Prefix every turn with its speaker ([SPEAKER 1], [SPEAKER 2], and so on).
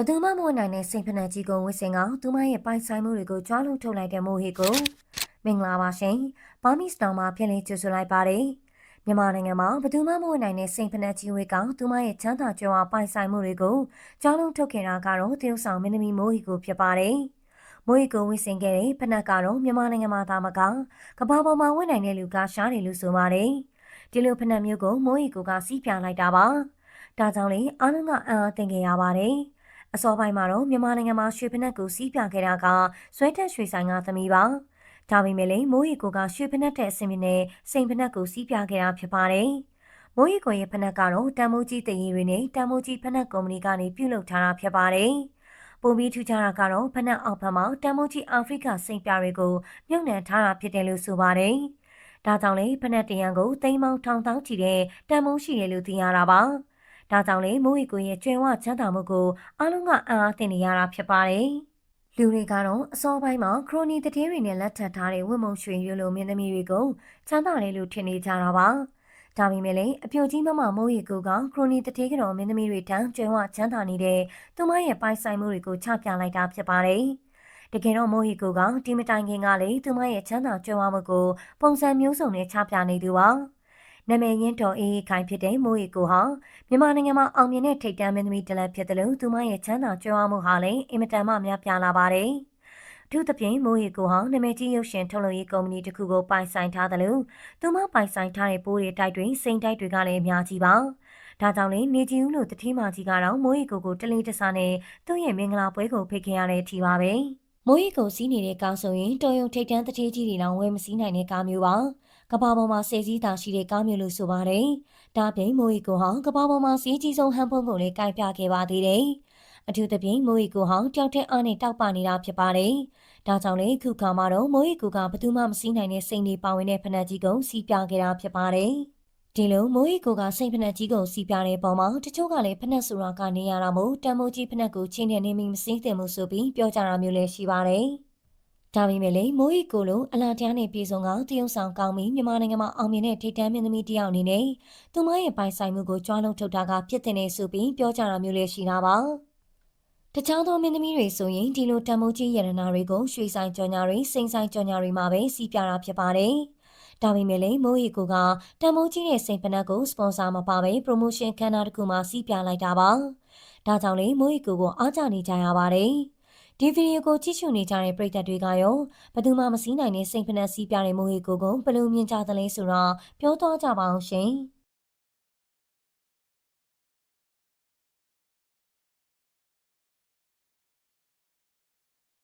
[SPEAKER 1] ဘသူမှမဝင်နိုင်တဲ့စိန်ဖနက်ကြီးကိုဝစ်စင်ကသူမရဲ့ပိုင်ဆိုင်မှုတွေကိုကြွားလို့ထုတ်လိုက်တဲ့မိုဟီကိုမင်္ဂလာပါရှင်။ဘာမီစတောင်မှာဖြစ်လင်းကြိုဆိုလိုက်ပါတယ်။မြန်မာနိုင်ငံမှာဘသူမှမဝင်နိုင်တဲ့စိန်ဖနက်ကြီးဝေကသူမရဲ့ချမ်းသာကြွယ်ဝပိုင်ဆိုင်မှုတွေကိုကြွားလို့ထုတ်ခဲ့တာကတော့တရုတ်ဆောင်မင်းသမီးမိုဟီကိုဖြစ်ပါတယ်။မိုဟီကိုဝစ်စင်ခဲ့တဲ့ဖနက်ကတော့မြန်မာနိုင်ငံမှာသာမကကမ္ဘာပေါ်မှာဝင်နိုင်တဲ့လူကရှားတယ်လို့ဆိုပါတယ်။ဒီလိုဖနက်မျိုးကိုမိုဟီကိုကစီးပြလိုက်တာပါ။ဒါကြောင့်လေအားလုံးကအံ့အားသင့်ခဲ့ရပါတယ်။ အစောပိုင်းမှာတော့မြန်မာနိုင်ငံမှာရွှေဖနက်ကိုစီးပြခဲ့တာကဆွဲတက်ရွှေဆိုင်ကသမီးပါ။ဒါပေမဲ့လည်းမိုးရီကိုကရွှေဖနက်တဲ့အစင်မြင့်နဲ့စိန်ဖနက်ကိုစီးပြခဲ့တာဖြစ်ပါတယ်။မိုးရီကိုရဲ့ဖနက်ကတော့တန်မိုးကြီးတည်ရည်တွေနဲ့တန်မိုးကြီးဖနက်ကုမ္ပဏီကနေပြုလုပ်ထားတာဖြစ်ပါတယ်။ပုံပြီးထူးခြားတာကတော့ဖနက်အောက်ဘက်မှာတန်မိုးကြီးအာဖရိကစိန်ပြတွေကိုမြုပ်နှံထားတာဖြစ်တယ်လို့ဆိုပါတယ်။ဒါကြောင့်လေဖနက်တရံကိုတိမ်မောင်းထောင်ထောင်ချီတဲ့တန်မိုးရှိတယ်လို့သိရတာပါ။ ဒါကြောင့်လေမိုးရီကိုရဲ့ကျွယ်ဝချမ်းသာမှုကိုအားလုံးကအံ့အားသင့်နေရတာဖြစ်ပါတယ်။လူတွေကတော့အစောပိုင်းမှာခရိုနီတည်တွေနဲ့လက်ထပ်ထားတဲ့ဝတ်မုံရွှေရိုလိုမင်းသမီးတွေကိုချမ်းသာတယ်လို့ထင်နေကြတာပါ။ဒါပေမဲ့လည်းအပြိုကြီးမမမိုးရီကိုကခရိုနီတည်ကတော့မင်းသမီးတွေတန်းကျွယ်ဝချမ်းသာနေတဲ့သူမရဲ့ပိုင်ဆိုင်မှုတွေကိုချပြလိုက်တာဖြစ်ပါတယ်။တကယ်တော့မိုဟီကိုကဒီမတိုင်ခင်ကလည်းသူမရဲ့ချမ်းသာကြွယ်ဝမှုကိုပုံစံမျိုးစုံနဲ့ချပြနေသူပါ။ နာမည်ရင်းတော်အေးအေးခိုင်ဖြစ်တဲ့မိုးရီကိုဟာမြန်မာနိုင်ငံမှာအောင်မြင်တဲ့ထိပ်တန်းမင်းသမီးတစ်လက်ဖြစ်တယ်လို့သူမရဲ့ချမ်းသာကြွယ်ဝမှုဟာလည်းအင်မတန်မှများပြားလာပါတယ်။သူသဖြင့်မိုးရီကိုဟာနာမည်ကြီးရုပ်ရှင်ထုတ်လုပ်ရေးကုမ္ပဏီတစ်ခုကိုပိုင်ဆိုင်ထားတယ်လို့သူမပိုင်ဆိုင်ထားတဲ့ပိုးတွေတိုက်တွေစိန်တိုက်တွေကလည်းအများကြီးပါ။ဒါကြောင့်လေနေကြီးဦးလို့တတိမာကြီးကတော့မိုးရီကိုကိုတလေးတစားနဲ့သူ့ရဲ့မင်္ဂလာပွဲကိုဖိတ်ခဲ့ရတဲ့အထိပါပဲ။မိုးရီကိုစီးနေတဲ့ကားဆိုရင်တော်ရုံထိတ်တန်းတထေးကြီးတွေတောင်ဝယ်မစည်းနိုင်တဲ့ကားမျိုးပါ။ ကဘာပေါ်မှာဆယ်စည်းတာရှိတဲ့ကားမျိုးလို့ဆိုပါတယ်။ဒါပြင်မိုဟီကိုဟောင်းကဘာပေါ်မှာစီးကြီးဆုံးဟန်ဖုန်းကိုလည်းကင်ပြခဲ့ပါသေးတယ်။အထူးသဖြင့်မိုဟီကိုဟောင်းတောက်တဲ့အားနဲ့တောက်ပနေတာဖြစ်ပါတယ်။ဒါကြောင့်လေခုခါမှာတော့မိုဟီကိုကဘသူမှမစည်းနိုင်တဲ့စိန်တွေပါဝင်တဲ့ဖနက်ကြီးကိုစီးပြခဲ့တာဖြစ်ပါတယ်။ဒီလိုမိုးရီကိုကစိတ်ဖနက်ကြီးကိုစီးပြတဲ့ပုံမှာတချို့ကလည်းဖနက်ဆိုရာကနေရတာမို့တန်မိုးကြီးဖနက်ကိုချင်းနေနေမိမစည်းတင်မှုဆိုပြီးပြောကြတာမျိုးလည်းရှိပါတယ်။ ဒါပေမဲ့လည်းမိုးရီကိုလိုအလားတရားနဲ့ပြည်စုံကတရုတ်ဆောင်ကောင်းပြီးမြန်မာနိုင်ငံမှာအောင်မြင်တဲ့ထိပ်တန်းမင်းသမီးတယောက်အနေနဲ့သူမရဲ့ပိုင်ဆိုင်မှုကိုကြွားလုံးထုတ်တာကဖြစ်တဲ့နေဆိုပြီးပြောကြတာမျိုးလည်းရှိတာပါ။တခြားသောမင်းသမီးတွေဆိုရင်ဒီလိုတန်မိုးကြီးရတနာတွေကိုရွှေဆိုင်ကြော်ညာတွေစိန်ဆိုင်ကြော်ညာတွေမှာပဲစီးပြတာဖြစ်ပါတယ်။ဒါပေမဲ့လည်းမိုးရီကိုကတန်မိုးကြီးတဲ့စိန်ပနက်ကိုစပွန်ဆာမပါဘဲ promotion ခန်းနာတစ်ခုမှာစီးပြလိုက်တာပါ။ဒါကြောင့်လေမိုးရီကိုကိုအားကြနေကြရပါတယ်။ ဒီဗီဒီယိုကိုကြည့်ရှုနေကြတဲ့ပရိသတ်တွေကရောဘယ်သူမှမစည်းနိုင်တဲ့စိတ်ဖနက်စီးပြတဲ့မိုဟီကိုကိုဘယ်လိုမြင်ကြသလဲဆိုတော့ပြောသွားကြပါအောင်ရှင်။